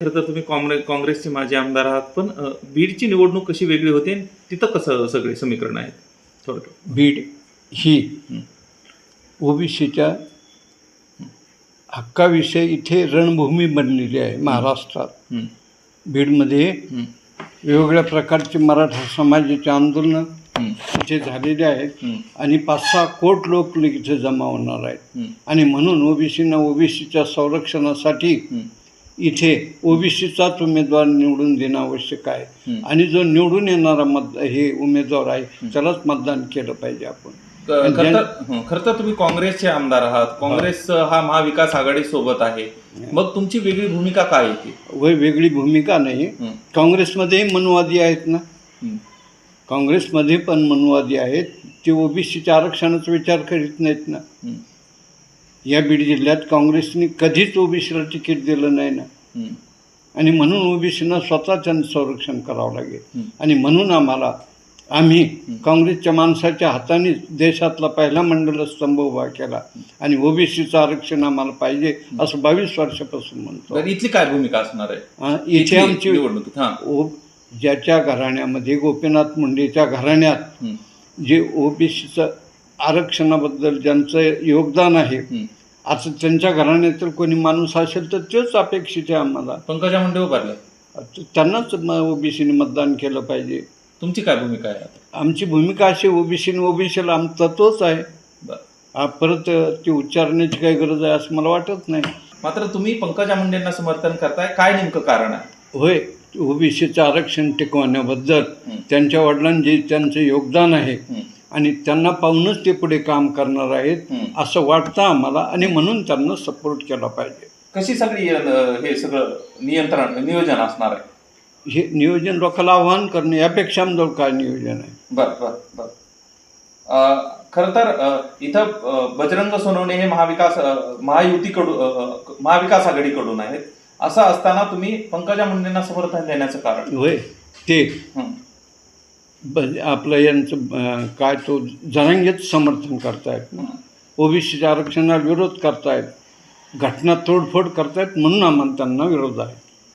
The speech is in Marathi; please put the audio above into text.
खरं तर तुम्ही काँग्रेस काँग्रेसचे माजी आमदार आहात पण बीडची निवडणूक कशी वेगळी होते तिथं कसं सगळे समीकरण आहेत? थोडक्यात. बीड ही. ओबीसीच्या हक्काविषयी इथे रणभूमी बनलेली आहे महाराष्ट्रात. बीडमध्ये वेगवेगळ्या प्रकारचे मराठा समाजाचे आंदोलनं इथे झालेले आहेत आणि पाच सहा कोट लोक इथे जमा होणार आहेत. आणि म्हणून ओबीसीना ओबीसीच्या संरक्षणासाठी इथे ओबीसीचाच उमेदवार निवडून देणं आवश्यक आहे. हं. आणि जो निवडून येणारा मत हे उमेदवार आहे त्यालाच मतदान केलं पाहिजे आपण. खरं तर हं, तुम्ही काँग्रेसचे आमदार आहात. काँग्रेस हा. महाविकास आघाडी सोबत आहे. मग तुमची वेगळी भूमिका काय वय वेगळी भूमिका नाही. हं, काँग्रेसमध्येही मनवादी आहेत ना? हं, काँग्रेसमध्ये पण मनवादी आहेत. ते ओबीसीच्या आरक्षणाचा विचार करीत नाहीत ना? हं, या बीड जिल्ह्यात काँग्रेसने कधीच ओबीसीला तिकीट दिलं नाही ना. आणि म्हणून ओबीसीनं स्वतःचं संरक्षण करावं लागेल. आणि म्हणून आम्हाला आम्ही काँग्रेसच्या माणसाच्या हाताने देशातला पहिला मंडल स्तंभ उभा केला. आणि ओबीसीचं आरक्षण आम्हाला पाहिजे असं बावीस वर्षापासून म्हणतो. इथली काय भूमिका असणार आहे? हा, इथे आमची हा. ज्याच्या घराण्यामध्ये गोपीनाथ मुंडेच्या घराण्यात जे ओबीसीचं आरक्षणाबद्दल ज्यांचं योगदान आहे. आता त्यांच्या घराण्यातील कोणी माणूस असेल तर तेच अपेक्षित आहे आम्हाला. पंकजा मुंडे उभारले. त्यांनाच ओबीसीने मतदान केलं पाहिजे. तुमची काय भूमिका आहे आमची भूमिका अशी ओबीसीने ओबीसीला आमचा तोच आहे. परत ती उच्चारण्याची काही गरज आहे असं मला वाटत नाही. मात्र तुम्ही पंकजा मुंडेंना समर्थन करताय. काय नेमकं कारण आहे? होय ओबीसीचं आरक्षण टिकवण्याबद्दल. त्यांच्या वडिलांचे त्यांचं योगदान आहे. आणि त्यांना पाहूनच ते पुढे काम करणार आहेत. असं वाटतं आम्हाला आणि म्हणून त्यांना सपोर्ट केला पाहिजे. कशी सगळी हे सगळं नियंत्रण नियोजन असणार आहे? हे नियोजन लोकांना आव्हान करणे यापेक्षा आमचं काय नियोजन आहे? बर बर बर. खरं तर इथं बजरंग सोनवणे हे महाविकास महायुतीकडून महाविकास आघाडीकडून आहेत. असं असताना तुम्ही पंकजा मुंडेंना समर्थन देण्याचं कारण? होय ते. आपलं यांचं काय तो जनांगेत समर्थन करतायत हं. ओबीसीच्या आरक्षणाला विरोध करतायत घटना तोडफोड करतायत म्हणून आम्हाला त्यांना विरोध आहे